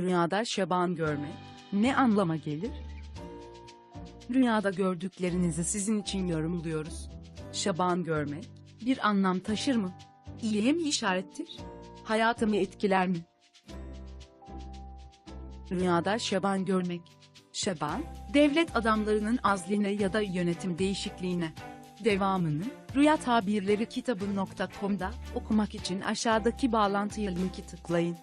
Rüyada şaban görmek ne anlama gelir? Rüyada gördüklerinizi sizin için yorumluyoruz. Şaban görmek bir anlam taşır mı? İyiye mi işarettir? Hayatımı etkiler mi? Rüyada şaban görmek. Şaban, devlet adamlarının azline ya da yönetim değişikliğine. Devamını, Rüya Tabirleri kitabı.com'da okumak için aşağıdaki bağlantıya linki tıklayın.